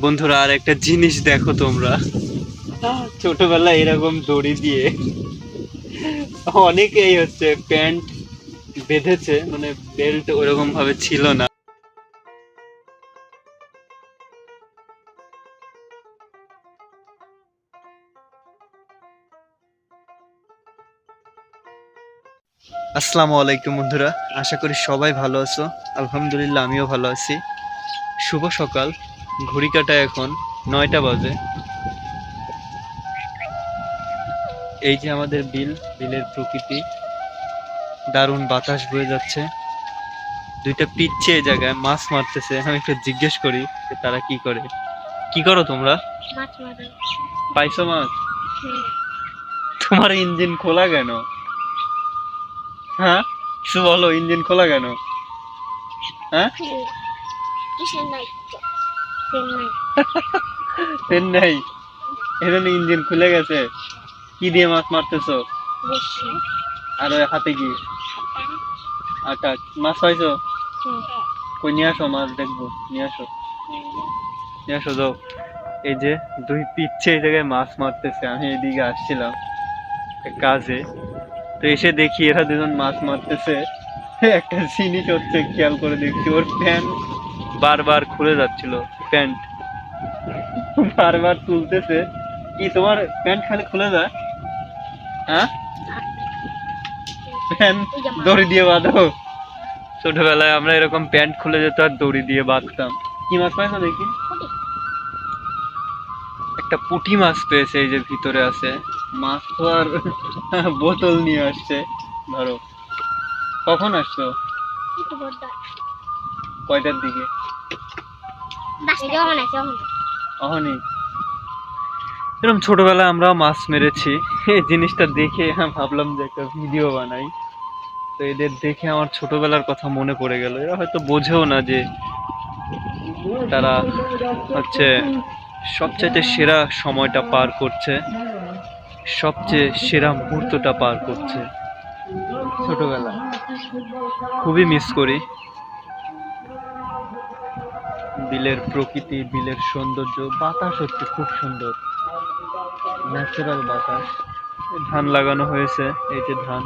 বন্ধুরা, আর একটা জিনিস দেখো তোমরা। ছোটবেলায় এরকম দড়ি দিয়ে অনেকেই হচ্ছে প্যান্ট বেঁধেছে মানে বেল্ট ওরকম ভাবে ছিল না। আসসালামু আলাইকুম বন্ধুরা, আশা করি সবাই ভালো আছো। আলহামদুলিল্লাহ, আমিও ভালো আছি। শুভ সকাল। ঘড়ি কাটা এখন নয়টা বাজে। এই যে আমাদের বিল বিলের প্রকৃতি। দারুণ বাতাস বয়ে যাচ্ছে। দুইটা পিচ্ছে এই জায়গায় মাছ মারতেছে। আমি একটু জিজ্ঞেস করি যে তারা কি করে। কি করো তোমরা? পাইছো মাছ? তোমার ইঞ্জিন খোলা কেন? হ্যাঁ? কিছু বলো ইঞ্জিন খোলা কেন? হ্যাঁ? কিসের নাই এজন্য ইঞ্জিন খুলে গেছে। কি দিয়ে মাছ মারতেছো? আর ওই হাতে কি? আটা। মাছ পাইছো? কই নিয়ে আসো মাছ দেখব। নিয়ে আসো। নিয়ে আসো যাও। এই যে দুই পিচ্ছে এই জায়গায় মাছ মারতেছে। আমি এদিকে আসছিলাম এক কাজে। তো এসে দেখি এরা দুজন মাছ মারতেছে। একটা জিনিস হচ্ছে খেয়াল করে দেখছি ওর প্যান্ট বারবার খুলে যাচ্ছিল প্যান্ট। বারবার তুলতেছে। কি তোমার প্যান্ট খালি খুলে যায়? হ্যাঁ? প্যান্ট দড়ি দিয়ে বাঁধো। ছোটবেলায় আমরা এরকম প্যান্ট খুলে যেত আর দড়ি দিয়ে বাঁধতাম। কি মাছ পাইছো দেখি? একটা পুঁটি মাছ পেয়েছে এই যে ভিতরে আছে। মাছ তো আর বোতল নিয়ে আসছে। ধরো। কখন আসছো কয়টার দিকে? অহনি এরকম ছোটবেলায় আমরা মাছ মেরেছি। এই জিনিসটা দেখে আমি ভাবলাম যে একটা ভিডিও বানাই। তো এদের দেখে আমার ছোটবেলার কথা মনে পড়ে গেল। এরা হয়তো বোঝেও না যে তারা হচ্ছে সবচাইতে সেরা সময়টা পার করছে। সবচেয়ে সেরা মুহূর্তটা পার করছে। ছোটবেলা খুবই মিস করি। বিলের প্রকৃতি বিলের সৌন্দর্য বাতাস হচ্ছে খুব সুন্দর। ন্যাচারাল বাতাস। ধান লাগানো হয়েছে এই যে ধান।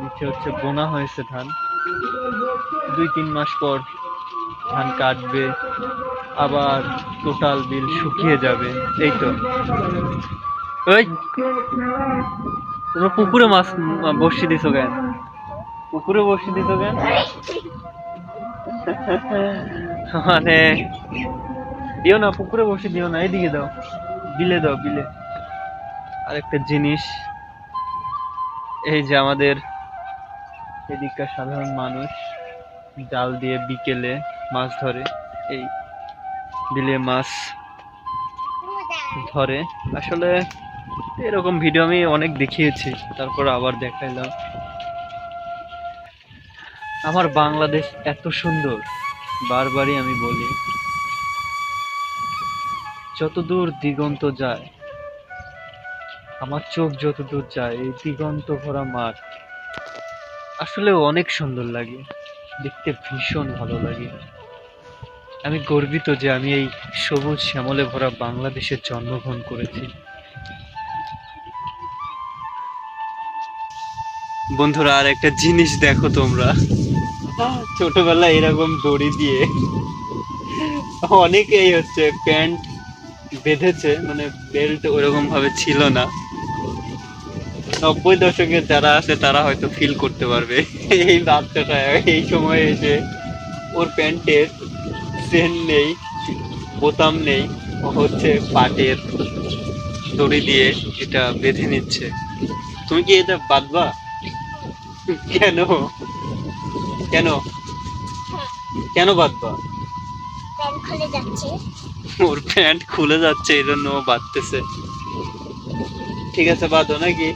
নিচে হচ্ছে বোনা হয়েছে ধান। দুই তিন মাস পর ধান কাটবে আবার টোটাল বিল শুকিয়ে যাবে। এই তো। ওই তোমরা পুকুরে মাছ উম, বসি দিছো কেন? পুকুরে বসি দিছো কেন? মানে দিও না, পুকুরে বসে দিও না, এদিকে দাও। বিলে দাও, বিলে। আরেকটা জিনিস, এই যে আমাদের এদিককার সাধারণ মানুষ জাল দিয়ে বিকেলে মাছ ধরে, এই বিলে মাছ ধরে। আসলে এরকম ভিডিও আমি অনেক দেখিয়েছি, তারপর আবার দেখাইলাম। আমার বাংলাদেশ এত সুন্দর। বারবারই আমি বলি, যতদূর দিগন্ত যায়, আমার চোখ যতদূর যায়, এই দিগন্ত ভরা মাঠ আসলে অনেক সুন্দর লাগে। দেখতে ভীষণ ভালো লাগে। আমি গর্বিত যে আমি এই সবুজ শ্যামলে ভরা বাংলাদেশে জন্মগ্রহণ করেছি। বন্ধুরা আর একটা জিনিস দেখো তোমরা। ছোটবেলায় এরকম দড়ি দিয়ে অনেকেই হচ্ছে প্যান্ট বেঁধেছে মানে বেল্ট ওরকম ভাবে ছিল না। নব্বই দশকে যারা আছে, তারা হয়তো ফিল করতে পারবে। এই বাচ্চাটা এই সময়ে এসে ওর প্যান্টের চেন নেই, বোতাম নেই হচ্ছে পাটের দড়ি দিয়ে এটা বেঁধে নিচ্ছে। তুমি কি এটা বাঁধবা? কেন? কেন? কেন বাঁধবা? ওর প্যান্ট খুলে যাচ্ছে এই জন্য বাঁধতেছে। ঠিক আছে বাঁধো নাকি?